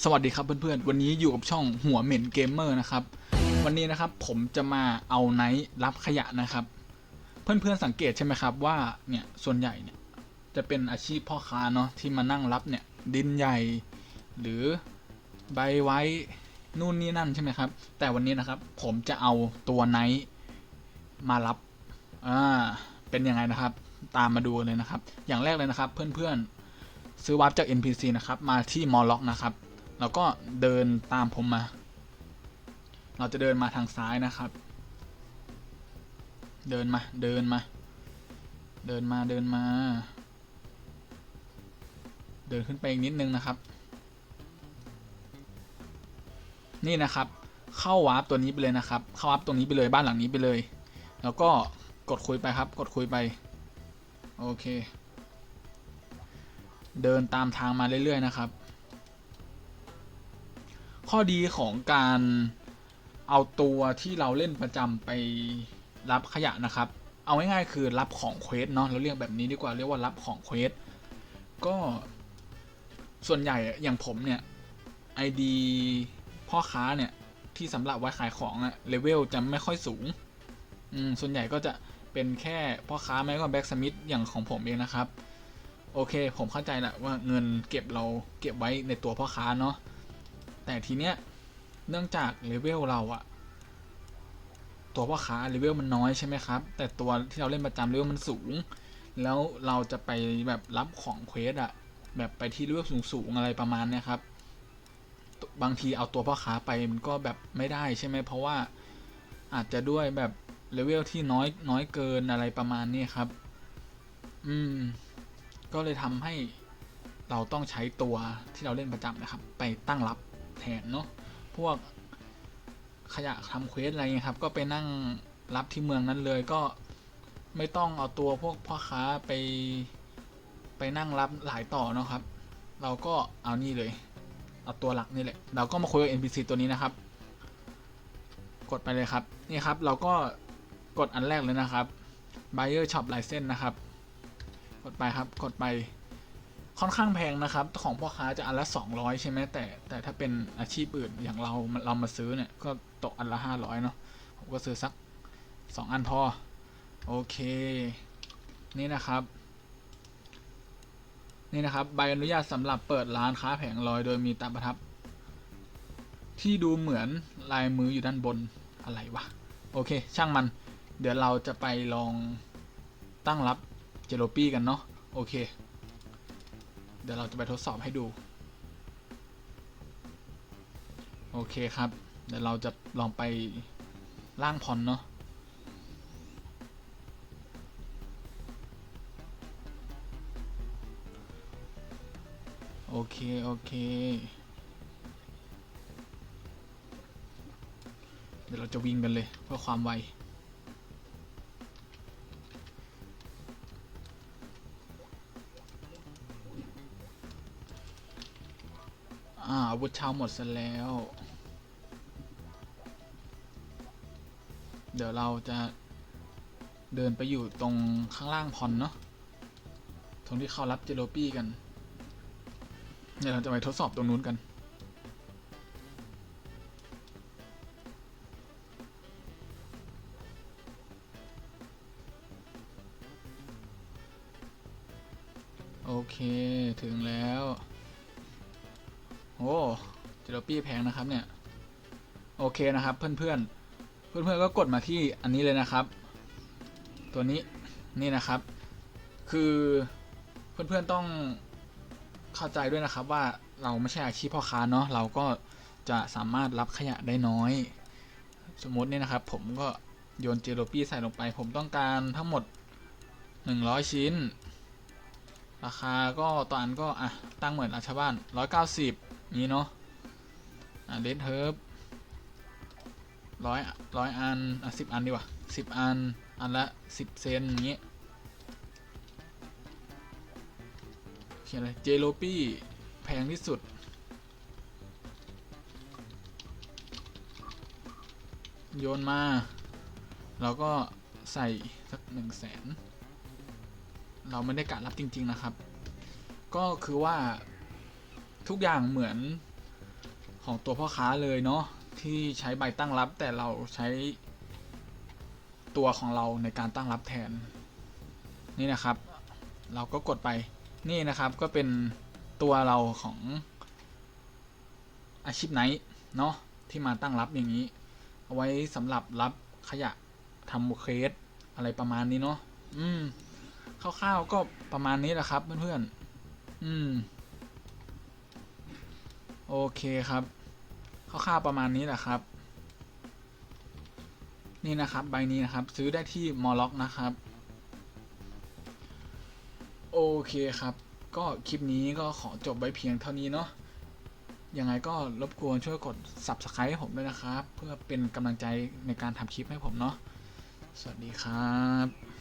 สวัสดีครับเพื่อนๆ วันนี้อยู่กับช่องหัวเหม็นเกมเมอร์นะครับ วันนี้นะครับผมจะมาเอาไนท์รับขยะนะครับ เพื่อนๆสังเกตใช่ไหมครับว่าเนี่ยส่วนใหญ่เนี่ยจะเป็นอาชีพพ่อค้าเนาะที่มานั่งรับเนี่ยดินใหญ่ หรือใบไว้นู่นนี่นั่นใช่ไหมครับ แต่วันนี้นะครับผมจะเอาตัวไนท์มารับอ่าเป็นยังไงนะครับ ตามมาดูเลยนะครับ อย่างแรกเลยนะครับ เพื่อนๆซื้อวับจาก NPC นะครับมาที่มอลล็อกนะครับ แล้วก็เดินตามผมมา เราจะเดินมาทางซ้ายนะครับ เดินมา เดินมา เดินมา เดินมา เดินขึ้นไปอีกนิดนึงนะครับ นี่นะครับ เข้าวาร์ปตัวนี้ไปเลยนะครับ เข้าวาร์ปตรงนี้ไปเลย บ้านหลังนี้ไปเลย แล้วก็กดคุยไปครับ กดคุยไป โอเค เดินตามทางมาเรื่อยๆนะครับ ข้อดีของการเอาตัวที่เราเล่นประจำไปรับขยะนะครับ เอาง่ายๆคือรับของเควสเนาะเราเรียกแบบนี้ดีกว่าเรียกว่ารับของเควสก็ส่วนใหญ่อย่างผมเนี่ย ID พ่อค้าเนี่ย ที่สำหรับไว้ขายของอะเลเวลจะไม่ค่อยสูงอืมส่วนใหญ่ก็จะเป็นแค่พ่อค้าไม่ก็แบ็กสมิธอย่างของผมเองนะครับ โอเค ผมเข้าใจแหละว่าเงินเก็บเราเก็บไว้ในตัวพ่อค้าเนาะ แต่ทีเนี้ยเนื่องจากเลเวลเราอะตัวพ่อค้าเลเวลมันน้อยใช่ไหมครับ แต่ตัวที่เราเล่นประจำเลเวลมันสูง แล้วเราจะไปแบบรับของเควสอะแบบไปที่เลเวลสูงๆอะไรประมาณเนี้ยครับ บางทีเอาตัวพ่อค้าไปมันก็แบบไม่ได้ใช่ไหมเพราะว่าอาจจะด้วยแบบเลเวลที่น้อยน้อยเกินอะไรประมาณนี้ครับ อืม ก็เลยทำให้เราต้องใช้ตัวที่เราเล่นประจำนะครับ ไปตั้งรับ แทนเนาะพวกขยะทำเควสอะไรเงี้ยครับ ก็ไปนั่งรับที่เมืองนั้นเลยก็ไม่ต้องเอาตัวพวกพ่อค้าไปไปนั่งรับหลายต่อเนาะครับ เราก็เอานี่เลย เอาตัวหลักนี่แหละ เราก็มาคุยกับ NPC ตัวนี้นะครับ กดไปเลยครับ นี่ครับ เราก็กดอันแรกเลยนะครับ Buyer Shop License นะครับ กดไปครับ กดไป ค่อนข้างแพงนะครับ ของพ่อค้าจะอันละ 200 ใช่ไหมแต่แต่ถ้าเป็นอาชีพอื่นอย่างเราเรามาซื้อเนี่ย ก็ตกอันละ 500 เนาะผมก็ซื้อสัก 2 อันพอ โอเค นี่นะครับ นี่นะครับ ใบอนุญาตสำหรับเปิดร้านค้าแผงลอยโดยมีตาประทับ ที่ดูเหมือนลายมืออยู่ด้านบนอะไรวะ โอเค ช่างมัน เดี๋ยวเราจะไปลองตั้งรับเจโรปี้กันเนาะโอเค เดี๋ยวเราจะไปทดสอบให้ดู โอเคครับ เดี๋ยวเราจะลองไปล่างพรเนาะโอเค โอเค เดี๋ยวเราจะวิ่งกันเลยเพื่อความไว อ่าอาวุธเช้าหมดซะแล้ว เดี๋ยวเราจะเดินไปอยู่ตรงข้างล่างพรเนาะตรงที่เขารับเจโรปี้กัน เดี๋ยวเราจะไปทดสอบตรงนู้นกันโอเค ถึงแล้ว โอ้เจโรปี้แพงนะครับเนี่ย โอเคนะครับเพื่อนๆเพื่อนๆก็กดมาที่อันนี้เลยนะครับ ตัวนี้นี่นะครับ คือเพื่อนๆต้องเข้าใจด้วยนะครับว่าเราไม่ใช่อาชีพพ่อค้าเนาะเราก็จะสามารถรับขยะได้น้อย สมมติเนี่ยนะครับ ผมก็โยนเจโรปี้ใส่ลงไป ผมต้องการทั้งหมด 100 ชิ้น ราคาก็ตอนอันก็อะตั้งเหมือนราชาวบ้าน 190 นี้เนาะอะเลดเฮิร์บร้อยร้อยอัน อะสิบอันดีกว่าสิบอัน อันละสิบเซนอย่างงี้เขียนเลยเจโรปี้แพงที่สุด โยนมา เราก็ใส่สักหนึ่งแสนเราไม่ได้กะรับจริง ๆ นะครับ ก็คือว่า ทุกอย่างเหมือนของตัวพ่อค้าเลยเนาะที่ใช้ใบตั้งรับแต่เราใช้ตัวของเราในการตั้งรับแทน นี่นะครับ เราก็กดไปนี่นะครับก็เป็นตัวเราของอาชีพไหนเนาะที่มาตั้งรับอย่างนี้ เอาไว้สำหรับรับขยะทำเคสอะไรประมาณนี้เนาะอืมคร่าวๆก็ประมาณนี้แหละครับเพื่อนๆอืม โอเคครับคร่าวๆประมาณนี้แหละครับ นี่นะครับใบนี้นะครับ ซื้อได้ที่มอล็อกนะครับ โอเคครับ ก็คลิปนี้ก็ขอจบไว้เพียงเท่านี้เนาะยังไงก็รบกวนช่วยกด subscribe ให้ผมด้วยนะครับ เพื่อเป็นกำลังใจในการทำคลิปให้ผมเนาะสวัสดีครับ